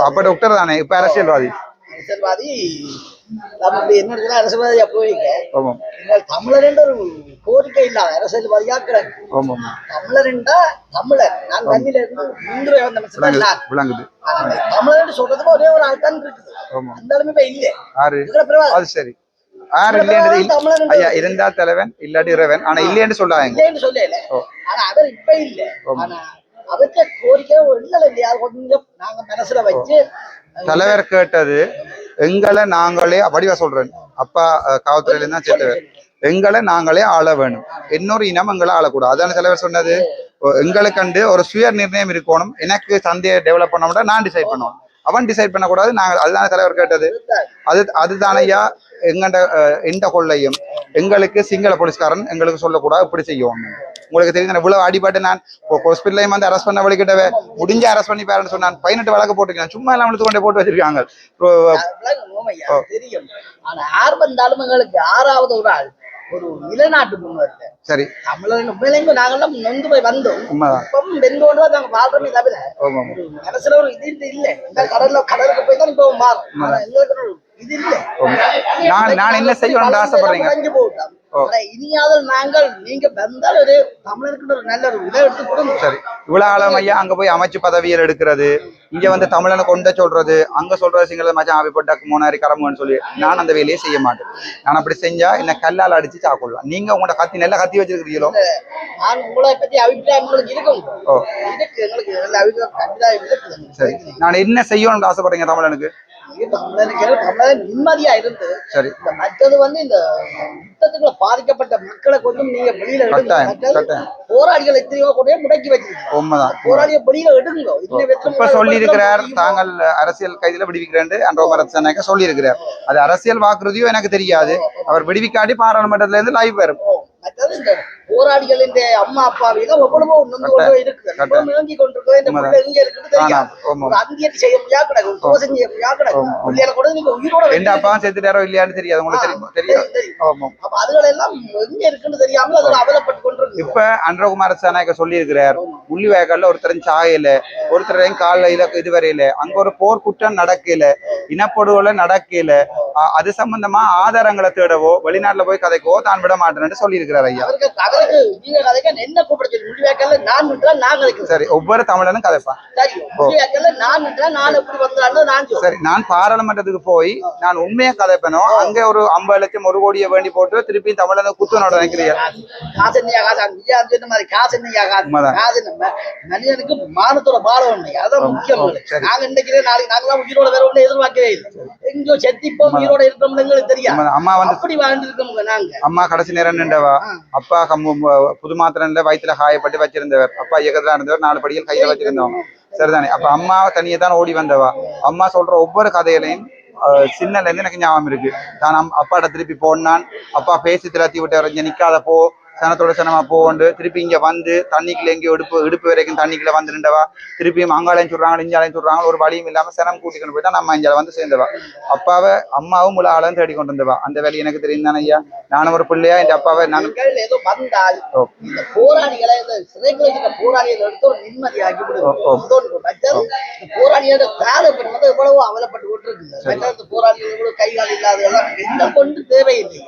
அப்ப டாக்டர் தானே? இப்ப அரசியல்வாதி. அரசியல்வாதி என்ன அரசியல்வாதியா எங்கள் தமிழர் என்ற ஒரு கோரிக்கை இல்லாத அரசியல்வாதியா கிடக்கு ஆமாம். தமிழர் என்றா தமிழர். நான் கண்ணில இருந்து இன்று விளங்குது தமிழர் என்று சொல்றதுக்கு ஒரே ஒரு ஆள் தான் இருக்குது. அந்த அளவுமே இல்ல. ஆறு அது சரி. ஆறு இல்லைன்றது ஐயா இருந்தா தலைவன் இல்லாட்டி இறைவன். ஆனா இல்லைன்னு சொல்லாங்க இல்லைன்னு சொல்லல. ஆனா அவர் இப்ப இல்ல. ஆனா அவற்ற கோரிக்கை கொஞ்சம் நாங்க மனசுல வச்சு தலைவர் கேட்டது எங்களை நாங்களே வடிவா சொல்றேன். அப்பா காவல்துறையில இருந்தா சேர்த்தவர் எங்களை நாங்களே ஆள வேணும். இன்னொரு இனம் எங்களை ஆளக்கூடாது. அதான தலைவர் சொன்னது? எங்களுக்கு கண்டு ஒரு சுய நிர்ணயம் இருக்கணும். எனக்கு சந்தையை டெவலப் பண்ண முடியாது நான் டிசைட் பண்ணுவோம் அவன் டிசைட் பண்ணக்கூடாது நாங்க அதுதான் தலைவர் கேட்டது. அது அதுதானையா எங்கண்ட எந்த கொள்ளையும் எங்களுக்கு சிங்கள போலீஸ்காரன் எங்களுக்கு சொல்லக்கூடாது இப்படி செய்யும் உங்களுக்கு தெரியும் இவ்வளவு அடிபட்டு நான் ஹாஸ்பிட்டலையும் வந்து அரெஸ்ட் பண்ண வழிகிட்டவே முடிஞ்ச அரெஸ்ட் பண்ணி பாருன்னு சொன்னான். பதினெட்டு வழக்கு போட்டுருக்கேன் சும்மா எல்லாம் இழுத்து கொண்டே போட்டு வச்சிருக்காங்க. தெரியும். ஆனா யார் வந்தாலும் எங்களுக்கு ஆறாவது ஒரு ஆள். ஒரு நிலைநாட்டு முன்வருது சரி. தமிழர்கள் உண்மையிலேயும் நாங்கெல்லாம் நொந்து போய் வந்தோம். இப்பவும் வெந்தோடு நாங்க வாழ்றோமே தவிர மனசுல ஒரு இது இல்ல. இந்த கடல்ல கடலுக்கு போய் தான் இப்போ மாறும் எங்களுக்கு ஒரு இது இல்ல. நான் நான் என்ன செய்யணும்னு ஆசைப்படுறீங்க? இனியாவது நாங்கள் நீங்க வந்தால் ஒரு தமிழருக்கு ஒரு நல்ல ஒரு இதை எடுத்து கொடுங்க. சரி. இவ்வளவு ஆழம் ஐயா அங்க போய் அமைச்சு பதவியல் எடுக்கிறது. இங்க வந்து தமிழனை கொண்ட சொல்றது அங்க சொல்ற சிங்கள மச்சான் ஆவிப்பட்ட மூணாரி கரமுன்னு சொல்லி நான் அந்த வேலையை செய்ய மாட்டேன். நான் அப்படி செஞ்சா என்ன கல்லால் அடிச்சு சாப்பிடலாம். நீங்க உங்களோட கத்தி நல்ல கத்தி நான் உங்களை பத்தி அபிப்பிராயம் இருக்கும் ஓ. சரி. நான் என்ன செய்யணும்னு ஆசைப்படுறீங்க தமிழனுக்கு? நிம்மதியா இருந்து சரி. இந்த மற்றது வந்து இந்த யுத்தத்துக்குள்ள பாதிக்கப்பட்ட மக்களை கொஞ்சம் நீங்க வெளியில எடுங்க. போராளிகள் எத்தனையோ கூட முடக்கி வச்சிருக்கீங்க. உண்மைதான் போராளிய வெளியில எடுங்க. இப்ப சொல்லி இருக்கிறார் தாங்கள் அரசியல் கைதில விடுவிக்கிறேன் அன்றோமரசனாக்க சொல்லி இருக்கிறார் அது அரசியல் வாக்குறுதியும் எனக்கு தெரியாது. அவர் விடுவிக்காட்டி பாராளுமன்றத்துல இருந்து லைவ் வரும் மற்றது இந்த போராளிகளின் அம்மா அப்பாவில எவ்வளவோ நொந்து கொண்டு இருக்குது. எவ்வளவு இறங்கி கொண்டிருக்கோம் இந்த பிள்ளை எங்க இருக்குன்னு தெரியாது. ஒரு அந்தியத்தை செய்ய முடியாது கிடக்கு ஒரு தோசை செய்ய முடியாது கிடக்கு பிள்ளைகளை கூட நீங்க உயிரோட வைக்கிறீங்க. அப்பா செத்துட்டாரோ இல்லையான்னு தெரியாது. உங்களுக்கு தெரியுமா? தெரியும். அப்ப அதுகள் எல்லாம் எங்க இருக்குன்னு தெரியாமல் அதுல அவலப்பட்டு கொண்டிருக்கு இப்ப அன்றகுமார சேனாயக்க சொல்லி இருக்கிறார் முள்ளிவாய்க்கால்ல ஒருத்தரும் சாயல ஒருத்தரையும் காலையில இதுவரையில அங்க ஒரு போர் குற்றம் நடக்கல இனப்படுகொலை நடக்கல அது சம்பந்தமா ஆதாரங்களை தேடவோ வெளிநாட்டுல போய் கதைக்கவோ தான் விட மாட்டேன்னு சொல்லி இருக்கிறார் ஐயா நான் நின்றா நான் கதைக்கிறேன் சரி ஒவ்வொரு தமிழனும் கதைப்பான் சரி நான் நின்றா நான் எப்படி வந்தாலும் நான் சொல்றேன். சரி நான் பாராளுமன்றத்துக்கு போய் நான் உண்மையா கதைப்பேனோ அங்க ஒரு ஐம்பது லட்சம் ஒரு கோடியை வேண்டி போட்டு திருப்பி தமிழனை குத்துனோட நினைக்கிறீங்க காசு என்னையா காசு சொன்ன மாதிரி காசு என்னையா காசு. காசு நம்ம மனிதனுக்கு மானத்தோட பாலம் ஒண்ணு அதான் முக்கியம். நாங்க இன்னைக்கு நாளைக்கு நாங்களாம் உயிரோட வேற ஒண்ணு எதிர்பார்க்கவே இல்லை. எங்கேயோ செத்திப்போம் உயிரோட இருக்கிறோம்னு எங்களுக்கு உண்மைதான். அம்மா வந்து அப்படி வாழ்ந்துருக்கோம் நாங்க. அம்மா கடைசி நேரம் நின்றவா? அப்பா புது மாத்திரன்ல வயிற்றுல காயப்பட்டு வச்சிருந்தவர். அப்பா இயக்கத்துல இருந்தவர் நாலு படிகள் கையில வச்சிருந்தவங்க. சரிதானே? அப்ப அம்மா தனியே தான் ஓடி வந்தவா? அம்மா சொல்ற ஒவ்வொரு கதையிலையும் சின்னல இருந்து எனக்கு ஞாபகம் இருக்கு. தான் அப்பாட்ட திருப்பி போனான். அப்பா பேசி திராத்தி விட்டு இங்க நிக்காத போ. சனத்தோட சனமா போண்டு திருப்பி இங்க வந்து தண்ணிக்குள்ள எங்கேயோ இடுப்பு இடுப்பு வரைக்கும் தண்ணிக்குள்ள வந்து நின்றவா. திருப்பியும் அங்காலையும் சொல்றாங்க இஞ்சாலையும் சொல்றாங்க ஒரு வழியும் இல்லாம சனம் கூட்டிக்கொண்டு போய் தான் நம்ம இங்க வந்து சேர்ந்தவா அப்பாவை அம்மாவும் முழு ஆளும் தேடி கொண்டு வந்தவா அந்த வேலை எனக்கு தெரியும் தானே ஐயா. நானும் ஒரு பிள்ளையா என் அப்பாவை நான் போராளிகளை போராளிகளை எடுத்து ஒரு நிம்மதியாக்கி போராளியோட வந்து எவ்வளவோ அவலப்பட்டு போராளிகள் எவ்வளவு கை கால் இல்லாததெல்லாம் எந்த கொண்டு தேவையில்லை.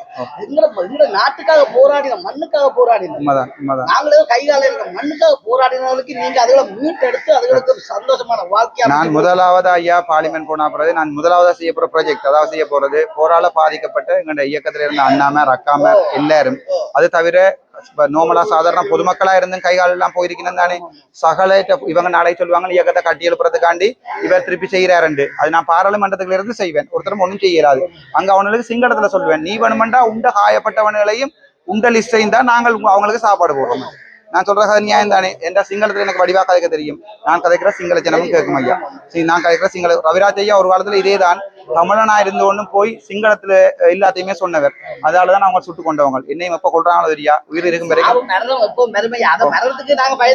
எங்களை எங்க நாட்டுக்காக போராடின மண்ணுக்காக போராடினோம் உண்மைதான் உண்மைதான். நாங்களே கை கால இருக்கிற மண்ணுக்காக போராடினவர்களுக்கு நீங்க அதுகளை மீட்டெடுத்து அதுகளுக்கு சந்தோஷமான வாழ்க்கையா நான் முதலாவது ஐயா பார்லிமெண்ட் போனா பிறகு நான் முதலாவதா செய்ய போற ப்ராஜெக்ட் அதாவது செய்ய போறது போரால பாதிக்கப்பட்ட எங்களுடைய இயக்கத்துல இருந்த அண்ணாம ரக்காம எல்லாரும். அது தவிர நோமலா சாதாரண பொதுமக்களா இருந்தும் கை கால் எல்லாம் போயிருக்கணும் தானே. சகல இவங்க நாளை சொல்லுவாங்க இயக்கத்தை கட்டி எழுப்புறதுக்காண்டி இவர் திருப்பி செய்யறாருண்டு அது நான் பாராளுமன்றத்துல இருந்து செய்வேன். ஒருத்தரும் ஒண்ணும் செய்யலாது. அங்க அவனுக்கு சிங்களத்துல சொல்லுவேன். நீ வேணுமெண்டா உண்ட காயப்பட்டவன்களையும் உங்கள் லிஸ்டையும் தான் நாங்கள் அவங்களுக்கு சாப்பாடு போடுறோம். நான் சொல்ற கதை நியாயம் தானே? என்ற சிங்களத்துல எனக்கு வடிவா கதைக்க தெரியும். நான் கதைக்கிற சிங்கள ஜனமும் கேட்கும் ஐயா. நான் கதைக்கிற சிங்கள ரவிராஜ் ஐயா ஒரு காலத்துல இதே தான் தமிழனா இருந்து போய் சிங்களத்துல எல்லாத்தையுமே சொன்னவர். அதனாலதான் அவங்க சுட்டு கொண்டவங்க. என்னையும் எப்ப கொள்றாங்களோ தெரியா? உயிர் இருக்கும் வரைக்கும்.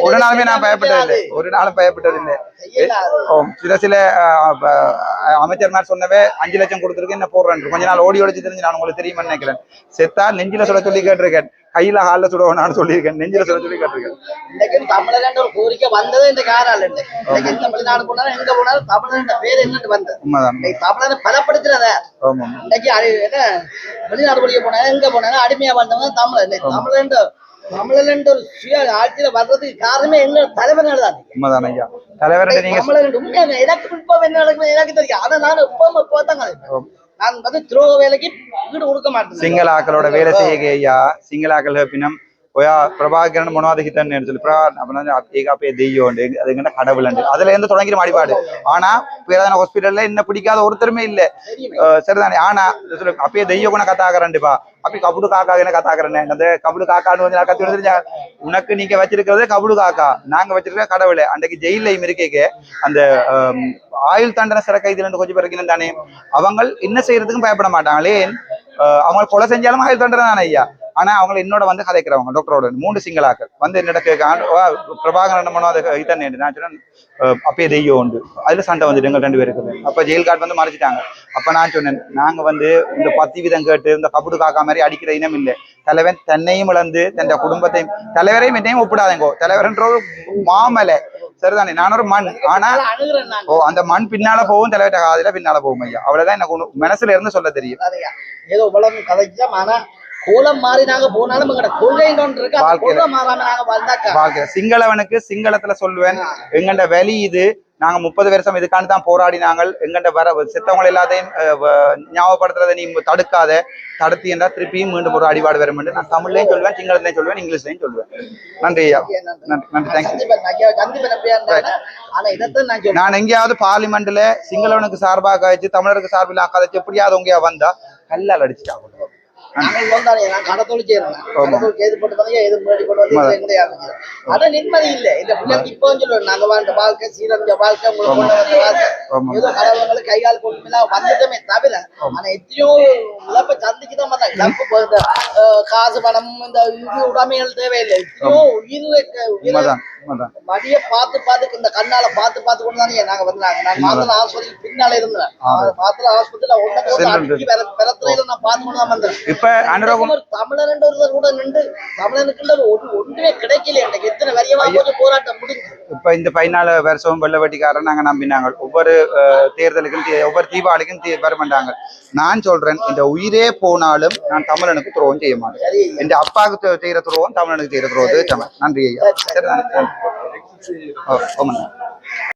ஒரு நாளுமே நான் பயப்பட்டதில்லை. ஒரு நாளும் பயப்பட்டதில்லை. சில சில அமைச்சர் மாதிரி சொன்னவே அஞ்சு லட்சம் கொடுத்துருக்கு என்ன போடுறேன்? கொஞ்ச நாள் ஓடி ஓடிச்சு தெரிஞ்சு நான் உங்களுக்கு தெரியுமா நினைக்கிறேன். செத்தா நெஞ்சில சொல்ல சொல்லி கேட்டிருக்கேன். கையில ஹாலில் சுடுவோம்னு சொல்லியிருக்கேன். நெஞ்சில சுட சொல்லி கேட்டிருக்கேன். இன்னைக்கு தமிழர்ன்ற ஒரு கோரிக்கை வந்ததே இந்த காரால் இன்னைக்கு வெளிநாடு போனாலும் எங்க போனாலும் தமிழர்ன்ற பேர் என்னட்டு வந்தது. உண்மைதான். தமிழரை பலப்படுத்துறத? ஆமாம் இன்னைக்கு என்ன? வெளிநாடு வழியே போனாலும் எங்க போனாலும் அடிமையா வந்தவங்க தமிழர். இன்னைக்கு தமிழன்ற தமிழர்ன்ற ஒரு சுய ஆட்சியில வர்றதுக்கு காரணமே எங்க தலைவர்கள் தான் உண்மைதான் ஐயா. நீங்க தமிழர் உண்மையாக எனக்கு என்ன நடக்குது எனக்கு தெரியும் ஆனா நான் தான் கதைப்பேன். நான் வந்து துரோக வேலைக்கு வீடு கொடுக்க மாட்டேன். சிங்கள ஆக்களோட வேலை செய்ய ஐயா. சிங்கள ஆக்கள் பின்னம் ඔයා பிரபாகரன் මොනවද හිතන්නේ சொல்லி பிரபா அப்படின்னா ඒක අපේ දෙයියෝண்டு அதுங்கிட்ட அதுல இருந்து தொடங்கிற மாடிபாடு ஆனா பேராதன ஹாஸ்பிட்டல்ல என்ன பிடிக்காத ஒருத்தருமே இல்ல சரிதானே ஆனா சொல்லு அப்பயே தெய்வம் குண கதா கரண்டுப்பா அப்படி கபடு காக்கா என்ன கதா அந்த கபடு காக்கான்னு வந்து கத்தி வந்துருச்சா உனக்கு நீங்க வச்சிருக்கிறது கபடு காக்கா நாங்க வச்சிருக்க கடவுளை அன்றைக்கு ஜெயிலையும் இருக்கேக்கு அந்த ஆயுள் தண்டனை சிற கைதிலன்னு கொஞ்சம் பிறகு தானே அவங்க என்ன செய்யறதுக்கும் பயப்பட மாட்டாங்களே அவங்க கொலை செஞ்சாலும் ஆயுள் தண்டனை தானே ஐயா ஆனா அவங்க என்னோட வந்து கதைக்கிறவங்க டாக்டரோட மூணு சிங்களாக்கள். வந்து என்னோட கேட்க பிரபாகரன் மனோ அதை இதான் நான் சொன்னேன் அப்பயே தெய்வம் உண்டு. அதுல சண்டை வந்துட்டு எங்க ரெண்டு பேருக்கு அப்ப ஜெயில் கார்டு வந்து மறைச்சிட்டாங்க. அப்ப நான் சொன்னேன் நாங்க வந்து இந்த பத்தி விதம் கேட்டு இந்த கபுடு காக்கா மாதிரி அடிக்கிற இனம் இல்லை. தலைவன் தன்னையும் இழந்து தன் குடும்பத்தையும் தலைவரையும் என்னையும் ஒப்பிடாதேங்கோ. தலைவர்ன்ற ஒரு மாமலை. சரிதானே? நான் ஒரு மண். ஆனா ஓ அந்த மண் பின்னால போகும் தலைவர்கிட்ட காதுல பின்னால போகும் ஐயா. அவ்வளவுதான் எனக்கு மனசுல இருந்து சொல்ல தெரியும். ஏதோ உலகம் கதைச்சோம் ஆனா கோலம் மாறி நாங்க போனாலும் எங்கட கொள்கை ஒன்று இருக்கு. அந்த வாழ்க்கையில. கொள்கை மாறாம நாங்க வாழ்ந்தாக்கா. வாழ்க்கை சிங்களவனுக்கு சிங்களத்துல சொல்லுவேன் எங்கண்ட வலி இது. நாங்க முப்பது வருஷம் இதுக்காண்டி தான் போராடினாங்க எங்கண்ட வர செத்தவங்க எல்லாத்தையும் ஞாபகப்படுத்துறதை நீ தடுக்காத. தடுத்தி என்றா திருப்பியும் மீண்டும் ஒரு அடிபாடு வரும் என்று நான் தமிழ்லையும் சொல்லுவேன் சிங்களத்திலையும் சொல்லுவேன் இங்கிலீஷ்லையும் சொல்லுவேன் நன்றி ஐயா. நன்றி. நன்றி நான் எங்கேயாவது பார்லிமெண்ட்ல சிங்களவனுக்கு சார்பாக கழிச்சு தமிழருக்கு சார்பில் கதைச்சு எப்படியாவது உங்கயா வந்தா கல்லால் அடிச்சுட்டாங்க நாங்கள் வந்தானே நான் கடத்தொழி செய்யறேன் செய்து போட்டு வந்தீங்க எது முன்னாடி கொண்டு வந்து ஆமா. எங்களுடைய ஆளுங்க. ஆனா நிம்மதி இல்ல. இந்த பிள்ளைக்கு இப்போ சொல்லுவேன் நாங்க வாழ்ந்த வாழ்க்கை சீரஞ்ச வாழ்க்கை உங்களுக்கு கொண்டு வந்த வாழ்க்கை. ஏதோ கடவுளுங்களுக்கு கை கால் கொண்டு வந்துட்டோமே தவிர ஆனா எத்தனையோ இழப்பை வந்தாங்க இந்த அஹ், காசு பணம் இந்த உடைமைகள் தேவையில்லை. எத்தனையோ உயிர் உயிரை மடிய பார்த்து பார்த்து இந்த கண்ணால பார்த்து பார்த்து கொண்டு தானே நாங்க வந்தாங்க. நான் ஆஸ்பத்திரிக்கு பின்னால இருந்தேன். மாத்திர ஆஸ்பத்திரியில ஒண்ணு பிறத்துல நான் பார்த்து கொண்டு தான் வந்தேன். இப்ப தமிழன் ஒருத்தர் கூட நின்று தமிழனுக்கு ஒன்றுமே கிடைக்கல எனக்கு. எத்தனை வரியமா போச்சு போராட்டம் முடிஞ்சு. இப்ப இந்த பதினாலு வருஷம் வெள்ள வெட்டிக்காரன் நாங்க நம்பினாங்க. ஒவ்வொரு தேர்தலுக்கும் ஒவ்வொரு தீபாவளிக்கும் தீ- வர மாட்டாங்க. நான் சொல்றேன் இந்த உயிரே போனாலும் நான் தமிழனுக்கு துரோகம் செய்ய மாட்டேன். என் அப்பாவுக்கு செய்யற துரோகம் தமிழனுக்கு செய்யற சமம் நன்றி ஐயா. சரி ஆமாண்ணா.